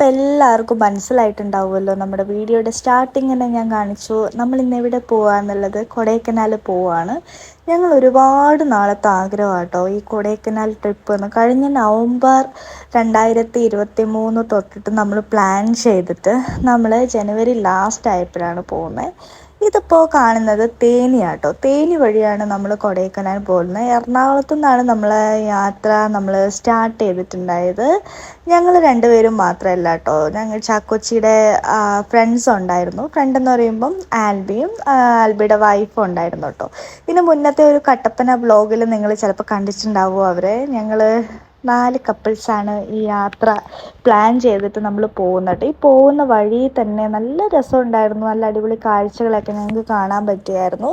അപ്പോൾ എല്ലാവർക്കും മനസ്സിലായിട്ടുണ്ടാവുമല്ലോ. നമ്മുടെ വീഡിയോയുടെ സ്റ്റാർട്ടിങ് തന്നെ ഞാൻ കാണിച്ചു. നമ്മൾ ഇന്ന് എവിടെ പോവാന്നുള്ളത് കൊടൈക്കനാൽ പോവാണ്. ഞങ്ങൾ ഒരുപാട് നാളത്തെ ആഗ്രഹമാട്ടോ ഈ കൊടൈക്കനാൽ ട്രിപ്പ് എന്ന്. കഴിഞ്ഞ നവംബർ രണ്ടായിരത്തി ഇരുപത്തി മൂന്ന് തൊട്ടിട്ട് നമ്മൾ പ്ലാൻ ചെയ്തിട്ട് നമ്മൾ ജനുവരി ലാസ്റ്റ് ആയപ്പോഴാണ് പോകുന്നത് ഇതിപ്പോൾ കാണുന്നത് തേനിയാട്ടോ തേനി വഴിയാണ് നമ്മൾ കൊടൈക്കനാൽ പോകുന്നത്. എറണാകുളത്തു നിന്നാണ് നമ്മൾ യാത്ര നമ്മൾ സ്റ്റാർട്ട് ചെയ്തിട്ടുണ്ടായത്. ഞങ്ങൾ രണ്ടുപേരും മാത്രമല്ല കേട്ടോ ഞങ്ങൾ ചാക്കൊച്ചിയുടെ ഫ്രണ്ട്സ് ഉണ്ടായിരുന്നു. ഫ്രണ്ട് എന്ന് പറയുമ്പം ആൽബിയും ആൽബിയുടെ വൈഫും ഉണ്ടായിരുന്നു കേട്ടോ ഇതിന് മുന്നത്തെ ഒരു കട്ടപ്പന ബ്ലോഗിൽ നിങ്ങൾ ചിലപ്പോൾ കണ്ടിട്ടുണ്ടാവും അവരെ? ഞങ്ങൾ നാല് കപ്പിൾസാണ് ഈ യാത്ര പ്ലാൻ ചെയ്തിട്ട് നമ്മൾ പോകുന്നത്. ഈ പോകുന്ന വഴി തന്നെ നല്ല രസമുണ്ടായിരുന്നു. നല്ല അടിപൊളി കാഴ്ചകളൊക്കെ ഞങ്ങൾക്ക് കാണാൻ പറ്റിയായിരുന്നു.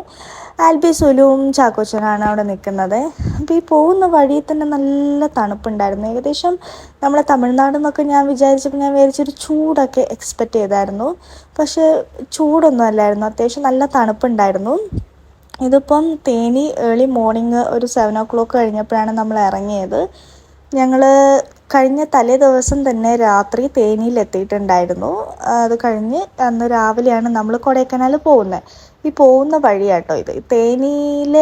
ആൽബി സുലുവും ചാക്കോച്ചനാണ് അവിടെ നിൽക്കുന്നത്. അപ്പോൾ ഈ പോകുന്ന വഴി തന്നെ നല്ല തണുപ്പുണ്ടായിരുന്നു. ഏകദേശം നമ്മളെ തമിഴ്നാട് എന്നൊക്കെ ഞാൻ വിചാരിച്ചപ്പോൾ ഞാൻ വിചാരിച്ചൊരു ചൂടൊക്കെ എക്സ്പെക്റ്റ് ചെയ്തായിരുന്നു. പക്ഷേ ചൂടൊന്നും അല്ലായിരുന്നു. അത്യാവശ്യം നല്ല തണുപ്പുണ്ടായിരുന്നു. ഇതിപ്പം തേനി ഏർലി മോർണിംഗ് ഒരു സെവൻ ഓ ക്ലോക്ക് കഴിഞ്ഞപ്പോഴാണ് നമ്മൾ ഇറങ്ങിയത്. ഞങ്ങൾ കഴിഞ്ഞ തലേ ദിവസം തന്നെ രാത്രി തേനിയിൽ എത്തിയിട്ടുണ്ടായിരുന്നു അത് കഴിഞ്ഞ് അന്ന് രാവിലെയാണ് നമ്മൾ കൊടൈക്കനാൽ പോകുന്നത് ഈ പോകുന്ന വഴിയാട്ടോ ഇത്. തേനിയിൽ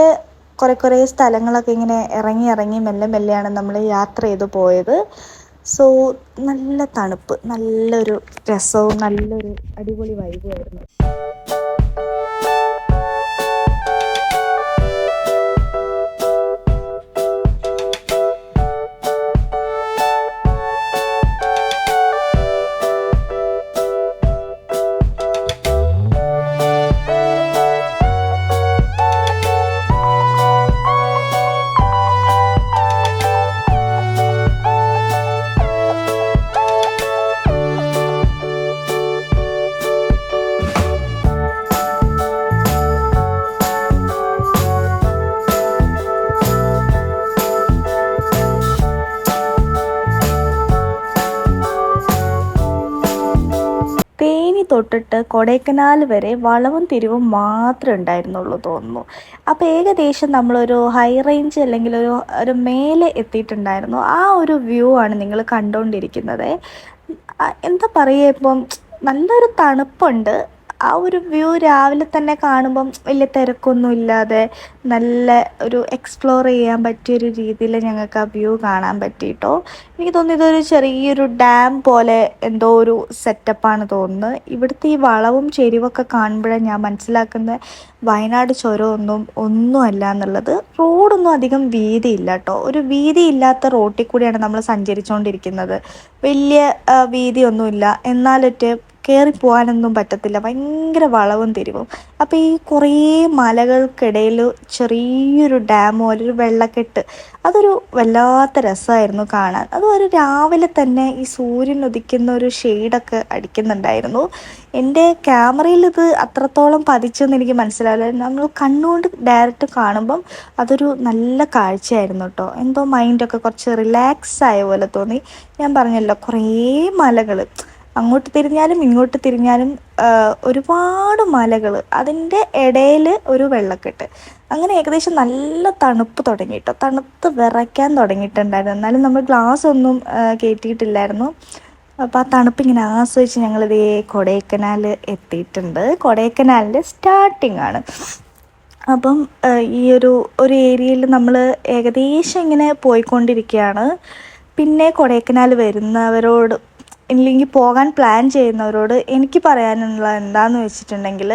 കുറേ കുറേ സ്ഥലങ്ങളൊക്കെ ഇങ്ങനെ ഇറങ്ങി ഇറങ്ങി മെല്ലെ മെല്ലെയാണ് നമ്മൾ യാത്ര ചെയ്ത് പോയത്. സോ നല്ല തണുപ്പ്. നല്ലൊരു രസവും നല്ലൊരു അടിപൊളി വൈബുമായിരുന്നു തൊട്ടിട്ട് കൊടൈക്കനാൽ വരെ വളവും തിരിവും മാത്രമേ ഉണ്ടായിരുന്നുള്ളൂ തോന്നുന്നു. അപ്പോൾ ഏകദേശം നമ്മളൊരു ഹൈ റേഞ്ച് അല്ലെങ്കിൽ ഒരു ഒരു മേലെ എത്തിയിട്ടുണ്ടായിരുന്നു. ആ ഒരു വ്യൂ ആണ് നിങ്ങൾ കണ്ടുകൊണ്ടിരിക്കുന്നത് എന്താ പറയുക ഇപ്പം? നല്ലൊരു തണുപ്പുണ്ട്. ആ ഒരു വ്യൂ രാവിലെ തന്നെ കാണുമ്പം വലിയ തിരക്കൊന്നും ഇല്ലാതെ നല്ല ഒരു എക്സ്പ്ലോർ ചെയ്യാൻ പറ്റിയൊരു രീതിയിൽ ഞങ്ങൾക്ക് ആ വ്യൂ കാണാൻ പറ്റിയിട്ടോ എനിക്ക് തോന്നുന്നു ഇതൊരു ചെറിയൊരു ഡാം പോലെ എന്തോ ഒരു സെറ്റപ്പാണ് തോന്നുന്നത് ഇവിടുത്തെ ഈ വളവും ചെരിവൊക്കെ കാണുമ്പോഴാണ് ഞാൻ മനസ്സിലാക്കുന്നത് വയനാട് ചുരമൊന്നും ഒന്നുമല്ല എന്നുള്ളത്. റോഡൊന്നും അധികം വീതിയില്ല കേട്ടോ. ഒരു വീതിയില്ലാത്ത റോട്ടിൽ കൂടിയാണ് നമ്മൾ സഞ്ചരിച്ചുകൊണ്ടിരിക്കുന്നത് വലിയ വീതിയൊന്നുമില്ല. എന്നാലൊട്ട് കയറി പോകാനൊന്നും പറ്റത്തില്ല. ഭയങ്കര വളവും തിരിവും. അപ്പോൾ ഈ കുറേ മലകൾക്കിടയിൽ ചെറിയൊരു ഡാം പോലെ ഒരു വെള്ളക്കെട്ട് അതൊരു വല്ലാത്ത രസമായിരുന്നു കാണാൻ. അത് ഒരു രാവിലെ തന്നെ ഈ സൂര്യൻ ഉദിക്കുന്ന ഒരു ഷെയ്ഡൊക്കെ അടിക്കുന്നുണ്ടായിരുന്നു. എന്റെ ക്യാമറയിൽ ഇത് അത്രത്തോളം പതിച്ചെന്ന് എനിക്ക് മനസ്സിലാവില്ല. നമ്മൾ കണ്ണുകൊണ്ട് ഡയറക്റ്റ് കാണുമ്പം അതൊരു നല്ല കാഴ്ചയായിരുന്നു കേട്ടോ. എന്തോ മൈൻഡൊക്കെ കുറച്ച് റിലാക്സ് ആയ പോലെ തോന്നി. ഞാൻ പറഞ്ഞല്ലോ കുറേ മലകൾ അങ്ങോട്ട് തിരിഞ്ഞാലും ഇങ്ങോട്ട് തിരിഞ്ഞാലും ഒരുപാട് മലകൾ അതിന്റെ ഇടയിൽ ഒരു വെള്ളക്കെട്ട്. അങ്ങനെ ഏകദേശം നല്ല തണുപ്പ് തുടങ്ങി കേട്ടോ തണുത്ത് വിറയ്ക്കാൻ തുടങ്ങിയിട്ടുണ്ടായിരുന്നു. എന്നാലും നമ്മൾ ഗ്ലാസ് ഒന്നും കയറ്റിയിട്ടില്ലായിരുന്നു അപ്പോൾ ആ തണുപ്പ് ഇങ്ങനെ ആസ്വദിച്ച് ഞങ്ങളിതേ കൊടൈക്കനാൽ എത്തിയിട്ടുണ്ട്. കൊടൈക്കനാലിന്റെ സ്റ്റാർട്ടിംഗ് ആണ്. അപ്പം ഈ ഒരു ഒരു ഏരിയയിൽ നമ്മൾ ഏകദേശം ഇങ്ങനെ പോയിക്കൊണ്ടിരിക്കുകയാണ്. പിന്നെ കൊടൈക്കനാൽ വരുന്നവരോട് ഇല്ലെങ്കിൽ പോകാൻ പ്ലാൻ ചെയ്യുന്നവരോട് എനിക്ക് പറയാനുള്ള എന്താണെന്ന് വെച്ചിട്ടുണ്ടെങ്കിൽ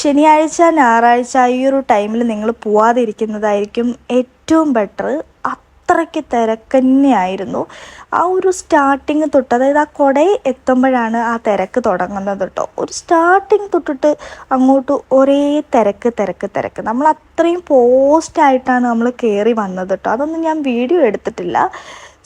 ശനിയാഴ്ച ഞായറാഴ്ച ഈ ഒരു ടൈമിൽ നിങ്ങൾ പോവാതിരിക്കുന്നതായിരിക്കും ഏറ്റവും ബെറ്റർ അത്രയ്ക്ക് തിരക്കന്നെയായിരുന്നു ആ ഒരു സ്റ്റാർട്ടിങ് തൊട്ട് അതായത് ആ കൊടൈ എത്തുമ്പോഴാണ് ആ തിരക്ക് തുടങ്ങുന്നത് കേട്ടോ ഒരു സ്റ്റാർട്ടിങ് തൊട്ടിട്ട് അങ്ങോട്ട് ഒരേ തിരക്ക് തിരക്ക് തിരക്ക്. നമ്മൾ അത്രയും പോസ്റ്റായിട്ടാണ് നമ്മൾ കയറി വന്നത് കേട്ടോ അതൊന്നും ഞാൻ വീഡിയോ എടുത്തിട്ടില്ല.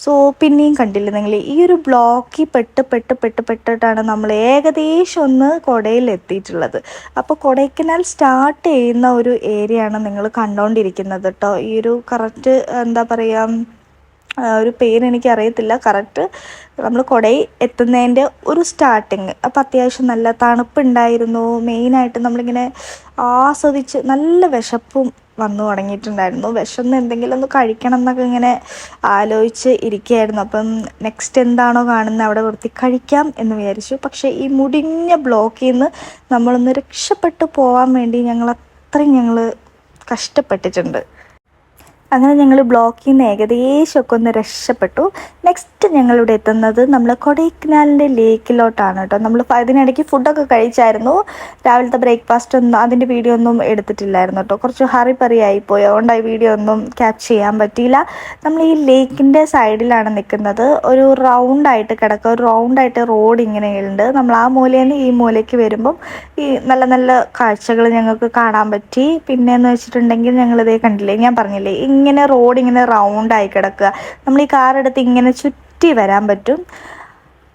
സോ പിന്നെയും കണ്ടില്ല നിങ്ങൾ ഈ ഒരു ബ്ലോക്കിൽ പെട്ട് പെട്ട് പെട്ട് പെട്ടിട്ടാണ് നമ്മൾ ഏകദേശം ഒന്ന് കൊടയിൽ എത്തിയിട്ടുള്ളത്. അപ്പോൾ കൊടൈക്കനാൽ സ്റ്റാർട്ട് ചെയ്യുന്ന ഒരു ഏരിയ ആണ് നിങ്ങൾ കണ്ടുകൊണ്ടിരിക്കുന്നത് കേട്ടോ. ഈ ഒരു കറക്റ്റ് എന്താ പറയുക ഒരു പേര് എനിക്ക് കറക്റ്റ് നമ്മൾ കൊടൈ എത്തുന്നതിന്റെ ഒരു സ്റ്റാർട്ടിങ് അപ്പം അത്യാവശ്യം നല്ല തണുപ്പുണ്ടായിരുന്നു. മെയിനായിട്ട് നമ്മളിങ്ങനെ ആസ്വദിച്ച് നല്ല വിശപ്പും വന്നു തുടങ്ങിയിട്ടുണ്ടായിരുന്നു. വിശന്ന് എന്തെങ്കിലും ഒന്ന് കഴിക്കണം എന്നൊക്കെ ഇങ്ങനെ ആലോചിച്ച് ഇരിക്കുകയായിരുന്നു. അപ്പം നെക്സ്റ്റ് എന്താണോ കാണുന്നത് അവിടെ വൃത്തി കഴിക്കാം എന്ന് വിചാരിച്ചു. പക്ഷേ ഈ മുടിഞ്ഞ ബ്ലോക്കിൽ നിന്ന് നമ്മളൊന്ന് രക്ഷപ്പെട്ടു പോകാൻ വേണ്ടി ഞങ്ങൾ അത്രയും ഞങ്ങൾ കഷ്ടപ്പെട്ടിട്ടുണ്ട്. അങ്ങനെ ഞങ്ങൾ ബ്ലോക്കിൽ നിന്ന് ഏകദേശമൊക്കെ ഒന്ന് രക്ഷപ്പെട്ടു. നെക്സ്റ്റ് ഞങ്ങളിവിടെ എത്തുന്നത് നമ്മൾ കൊടൈക്കനാലിന്റെ ലേക്കിലോട്ടാണ് കേട്ടോ. നമ്മൾ അതിനിടയ്ക്ക് ഫുഡൊക്കെ കഴിച്ചായിരുന്നു. രാവിലത്തെ ബ്രേക്ക്ഫാസ്റ്റ് ഒന്നും അതിന്റെ വീഡിയോ ഒന്നും എടുത്തിട്ടില്ലായിരുന്നു കേട്ടോ. കുറച്ച് ഹറി പറി ആയിപ്പോയി. അതുകൊണ്ട് ആ വീഡിയോ ഒന്നും ക്യാപ്ചർ ചെയ്യാൻ പറ്റിയില്ല. നമ്മൾ ഈ ലേക്കിന്റെ സൈഡിലാണ് നിൽക്കുന്നത്. ഒരു റൗണ്ടായിട്ട് കിടക്കുക. ഒരു റൗണ്ടായിട്ട് റോഡ് ഇങ്ങനെയുണ്ട്. നമ്മൾ ആ മൂലയിൽ നിന്ന് ഈ മൂലയ്ക്ക് വരുമ്പം ഈ നല്ല നല്ല കാഴ്ചകൾ ഞങ്ങൾക്ക് കാണാൻ പറ്റി. പിന്നെ എന്ന് വെച്ചിട്ടുണ്ടെങ്കിൽ ഞങ്ങളിതേ കണ്ടില്ലേ? ഞാൻ പറഞ്ഞില്ലേ? ഇങ്ങനെ റോഡ് ഇങ്ങനെ റൗണ്ടായി കിടക്കുക. നമ്മൾ ഈ കാർ എടുത്ത് ഇങ്ങനെ ചുറ്റി വരാൻ പറ്റും.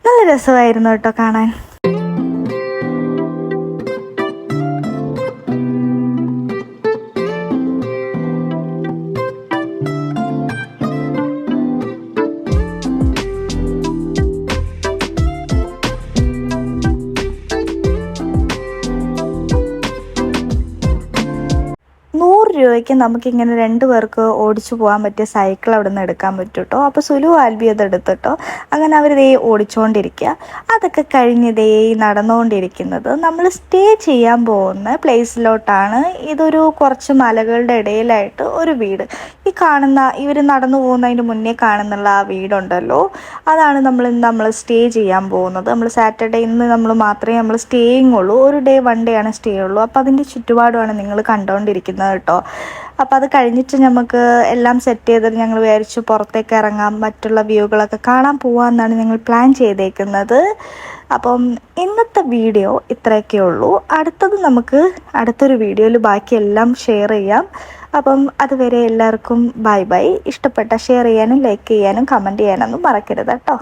നല്ല രസമായിരുന്നു കേട്ടോ കാണാൻ. രൂപയ്ക്ക് നമുക്കിങ്ങനെ രണ്ട് പേർക്ക് ഓടിച്ചു പോകാൻ പറ്റിയ സൈക്കിൾ അവിടെ നിന്ന് എടുക്കാൻ പറ്റും കേട്ടോ അപ്പോൾ സുലു ആൽബി അത് എടുത്തിട്ടോ. അങ്ങനെ അവർ ദേ ഓടിച്ചുകൊണ്ടിരിക്കുക അതൊക്കെ കഴിഞ്ഞ് ദേ നടന്നുകൊണ്ടിരിക്കുന്നത് നമ്മൾ സ്റ്റേ ചെയ്യാൻ പോകുന്ന പ്ലേസിലോട്ടാണ്. ഇതൊരു കുറച്ച് മലകളുടെ ഇടയിലായിട്ട് ഒരു വീട്. ഈ കാണുന്ന ഇവർ നടന്നു പോകുന്നതിന് മുന്നേ കാണുന്നുള്ള ആ വീടുണ്ടല്ലോ. അതാണ് നമ്മൾ ഇന്ന് നമ്മൾ സ്റ്റേ ചെയ്യാൻ പോകുന്നത്. നമ്മൾ സാറ്റർഡേ ഇന്ന് നമ്മൾ മാത്രമേ നമ്മൾ സ്റ്റേയിങ് ഉള്ളൂ ഒരു ഡേ വൺ ഡേ ആണ് സ്റ്റേ ഉള്ളൂ അപ്പോൾ അതിന്റെ ചുറ്റുപാടുമാണ് നിങ്ങൾ കണ്ടുകൊണ്ടിരിക്കുന്നത് കേട്ടോ. അപ്പോൾ അത് കഴിഞ്ഞിട്ട് നമുക്ക് എല്ലാം സെറ്റ് ചെയ്തിട്ട് ഞങ്ങൾ വിചാരിച്ചു പുറത്തേക്ക് ഇറങ്ങാം മറ്റുള്ള വ്യൂകളൊക്കെ കാണാൻ പോകാമെന്നാണ് ഞങ്ങൾ പ്ലാൻ ചെയ്തേക്കുന്നത്. അപ്പം ഇന്നത്തെ വീഡിയോ ഇത്രയൊക്കെ ഉള്ളൂ. അടുത്തത് നമുക്ക് അടുത്തൊരു വീഡിയോയിൽ ബാക്കിയെല്ലാം ഷെയർ ചെയ്യാം. അപ്പം അതുവരെ എല്ലാവർക്കും ബൈ ബൈ ഇഷ്ടപ്പെട്ട ഷെയർ ചെയ്യാനും ലൈക്ക് ചെയ്യാനും കമന്റ് ചെയ്യാനൊന്നും മറക്കരുത് കേട്ടോ.